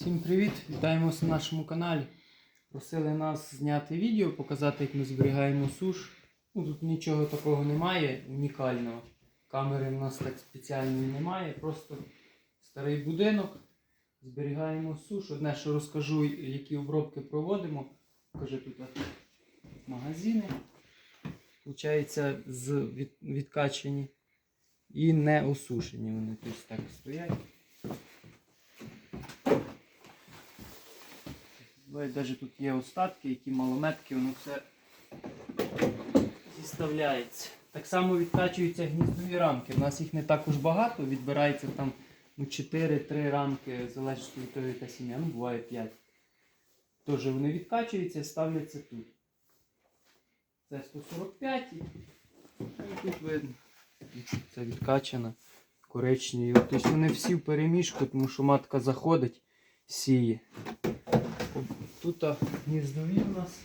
Всім привіт! Вітаємося на нашому каналі. Просили нас зняти відео, показати, як ми зберігаємо суш. Ну, тут нічого такого немає унікального. Камери в нас так спеціальної немає, просто старий будинок. Зберігаємо суш. Одне, що розкажу, які обробки проводимо. Покажи тут магазини. Получається, з від, відкачені і не осушені. Вони тобто так стоять. Навіть тут є остатки, які малометки, воно все зіставляється. Так само відкачуються гніздові рамки. У нас їх не також багато, відбирається там ну, 4-3 рамки, залежить від того, яка сім'я, ну буває 5. Тож вони відкачуються, ставляться тут. Це 145 і тут видно. Це відкачана коричневі. Тобто вони всі в переміжку, тому що матка заходить, сіє. Тут гніздові у нас.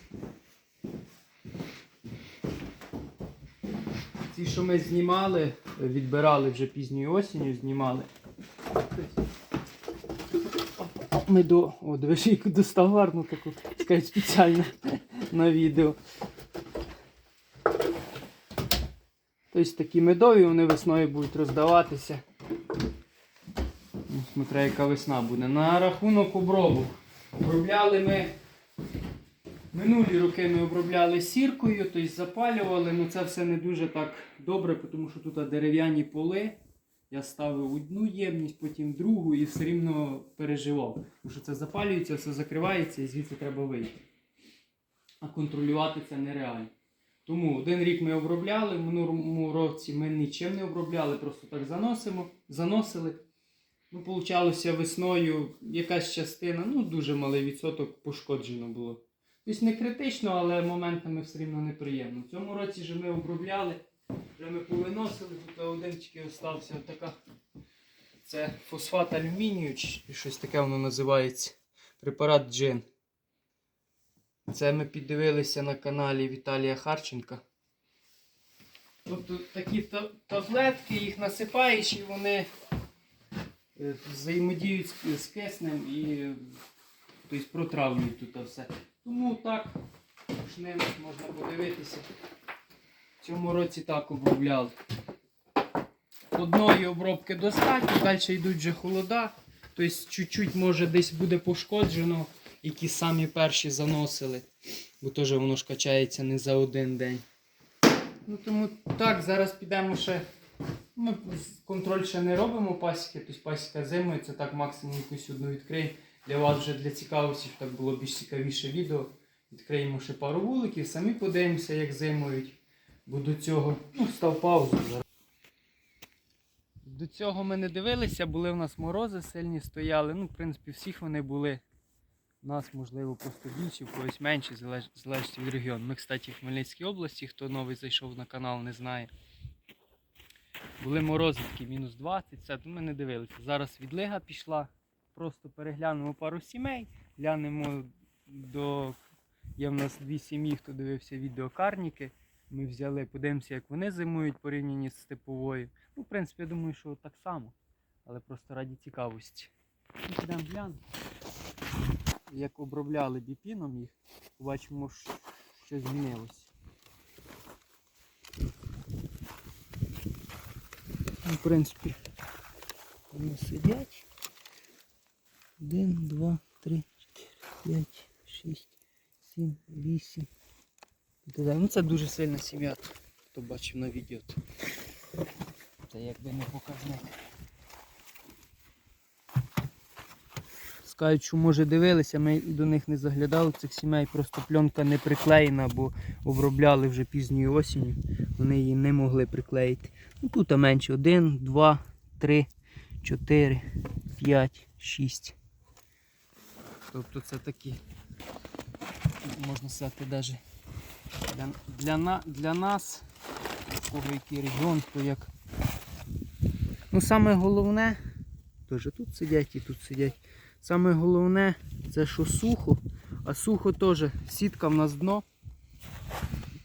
Ці, що ми знімали, відбирали вже пізньою осінню, знімали. Ми до... О, дивись, яку достав гарну таку, скажуть, спеціально на відео. Тобто такі медові, вони весною будуть роздаватися. Ну, Смотря яка весна буде. На рахунок обробок. Обробляли ми. Минулі роки ми обробляли сіркою, тобто запалювали, але це все не дуже так добре, тому що тут дерев'яні поли. Я ставив одну ємність, потім другу і все рівно переживав. Тому що це запалюється, все закривається і звідси треба вийти. А контролювати це нереально. Тому один рік ми обробляли, в минулому році ми нічим не обробляли, просто так заносимо, заносили. Ну, получалося весною якась частина, ну дуже малий відсоток пошкоджено було. Тобто не критично, але моментами все рівно неприємно. В цьому році ж ми обробляли, вже ми повиносили, тут один тільки остався така. Це фосфат алюмінію, чи щось таке воно називається. Препарат джин. Це ми піддивилися на каналі Віталія Харченка. Тобто такі таблетки, їх насипаєш і вони взаємодіють з, киснем і е, тобто, протравлюють тут все. Тому так, почнемо, можна подивитися. В цьому році так обробляли. Одної обробки достатньо, далі йдуть вже холода. Тобто чуть-чуть може десь буде пошкоджено, які самі перші заносили. Бо теж воно ж качається не за один день. Ну тому так, зараз підемо ще. Ми контроль ще не робимо пасіки, тобто пасіка зимою, це так максимум якусь одну відкриємо. Для вас вже для цікавості, щоб так було більш цікавіше відео. Відкриємо ще пару вуликів, самі подивимося, як зимують. Бо до цього, ну, став паузу зараз. До цього ми не дивилися, були в нас морози сильні стояли. Ну, в принципі, всіх вони були. У нас, можливо, просто більше, в когось менше, залежить від регіону. Ми, кстати, в Хмельницькій області, хто новий зайшов на канал, не знає. Були морози мінус 20, це, то ми не дивилися. Зараз відлига пішла. Просто переглянемо пару сімей, глянемо до. Є в нас дві сім'ї, хто дивився відео карніки. Ми взяли, подивимося, як вони зимують порівняні з степовою. Ну, в принципі, я думаю, що так само. Але просто раді цікавості. Ну, Підемо глянемо. Як обробляли біпіном їх, побачимо, що- що змінилось. Ну, в принципі, вони сидять. Один, два, три, чотири, п'ять, шість, сім, вісім. Ну це дуже сильна сім'я, хто бачив на відео. Це якби не показник. Скажуть, що може дивилися, ми до них не заглядали цих сімей, просто пленка не приклеєна, бо обробляли вже пізньою осінню, вони її не могли приклеїти. Ну тут менше. Один, два, три, чотири, п'ять, шість. Тобто це такі, можна сказати, навіть для, для, для нас, кого який регіон, то як. Ну саме головне, теж тут сидять і тут сидять. Саме головне це що сухо, а сухо теж сітка в нас дно.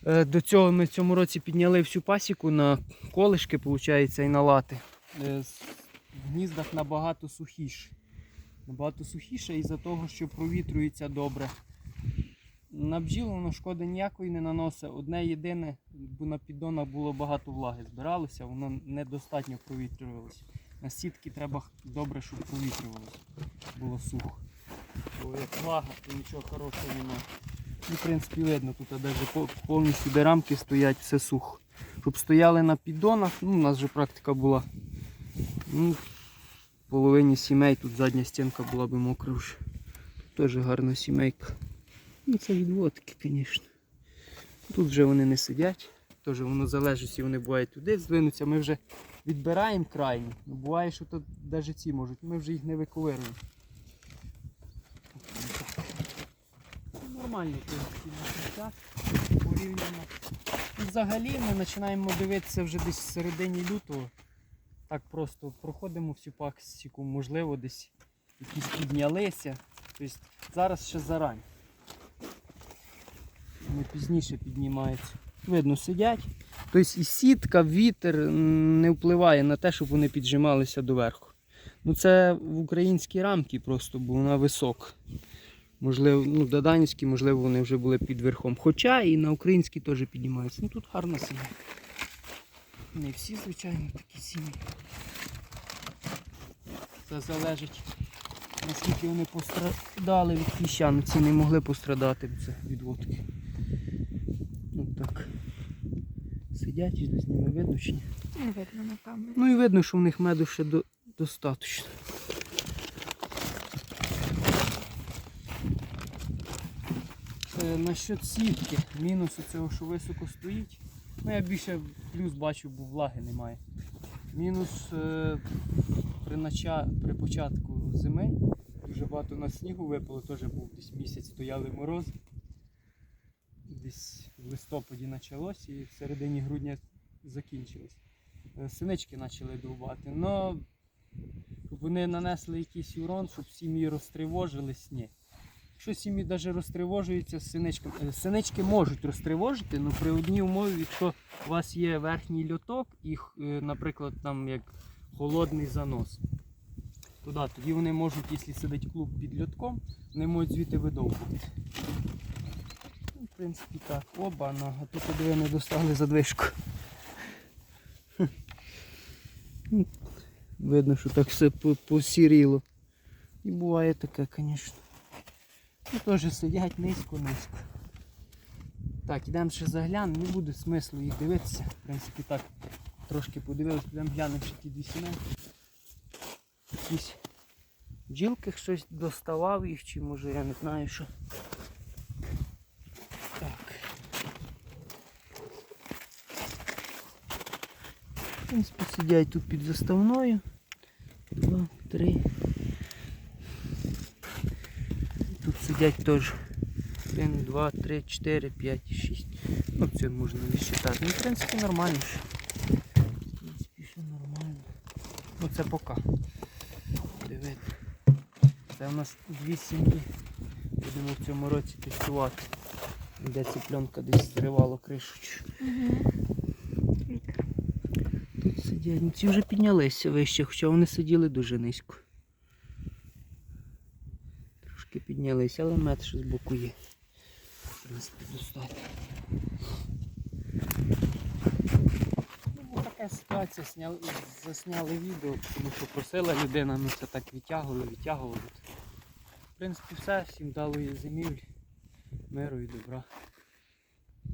Е, До цього ми в цьому році підняли всю пасіку на колишки, виходить, і на лати. Е, В гніздах набагато сухіше. набагато сухіше із-за того, що провітрюється добре. На бджіл воно шкоди ніякої не наносить. Одне єдине, бо на піддонах було багато влаги збиралося, воно недостатньо провітрювалося. На сітки треба добре, щоб провітрювалося. Було сухо. Бо як влага, то нічого хорошого немає. Ну, в принципі, видно, тут навіть повністю де рамки стоять, все сухо. Щоб стояли на піддонах, ну, у нас вже практика була. Ну, в половині сімей тут задня стінка була би мокра вже. Теж гарна сімейка. Ну, це відводки, звісно. Тут вже вони не сидять. Теж воно залежить, якщо вони бувають туди здвинуться. Ми вже відбираємо крайні. Ну, буває, що тут навіть ці можуть. Ми вже їх не виковируємо. Нормально, порівняно. Взагалі ми починаємо дивитися вже десь в середині лютого. Так просто проходимо всю пасіку, можливо, десь якісь піднялися. Тобто зараз ще зарань. Вони пізніше піднімаються. Видно, сидять. Тобто і сітка, вітер не впливає на те, щоб вони піджималися доверху. Ну це в українські рамки просто, бо вона висока. Можливо, ну, доданівські, можливо, вони вже були під верхом. Хоча і на українські теж піднімаються. Ну тут гарна сім'я. Не всі, звичайно, такі сім'ї. Це залежить, наскільки вони пострадали від піщану. Ці не могли пострадати від водки. Ну так. Сидять, і з ними видно чи ні? Не видно на камері. Ну і видно, що в них меду ще до, достатньо. Це насчет сітки. Мінус цього, що високо стоїть. Ну я більше плюс бачу, бо влаги немає. Мінус е, при, нача, при початку зими дуже багато на снігу випало, теж був десь місяць стояли морози. Десь в листопаді почалось і в середині грудня закінчилось. Е, Синички почали довбати. Щоб вони нанесли якийсь урон, щоб сім'ї розтривожились, ні. Якщо сім'ї навіть розтривожуються з синичками. е, Синички можуть розтривожити, але при одній умові, якщо у вас є верхній льоток і, е, наприклад, там як холодний занос. То да, тоді вони можуть, якщо сидить клуб під льотком, вони можуть звідти видовбувати. Принципі так. Оба, ну, а тут диви не достали задвижку. Видно, що так все посіріло. І буває таке, звісно. Ну теж сидять низько-низько. Так, ідемо ще заглянемо, не буде смислу їх дивитися. В принципі, так трошки подивилися, підемо глянемо ще ті дві сімейки. Якісь бджілки щось доставав їх, чи може я не знаю що. В принципі, сидять тут під заставною. Два, три. Тут сидять теж. Один, два, три, чотири, п'ять, шість. Ну, це можна не считати. Ну, в принципі, нормально. В принципі, все нормально. Ну це поки. Диви. Це у нас дві сім'ї. Будемо в цьому році тестувати. Де цыпленка десь зривало кришечку. Вітер. Сидять. Ну, вже піднялися вище, хоча вони сиділи дуже низько. Трошки піднялися, але мед ще з боку є. В принципі, достатньо. Ну, така ситуація, сняли, засняли відео, тому що просила людина, ми це так відтягували, відтягували. В принципі, все, всім далої зимівлі, миру і добра.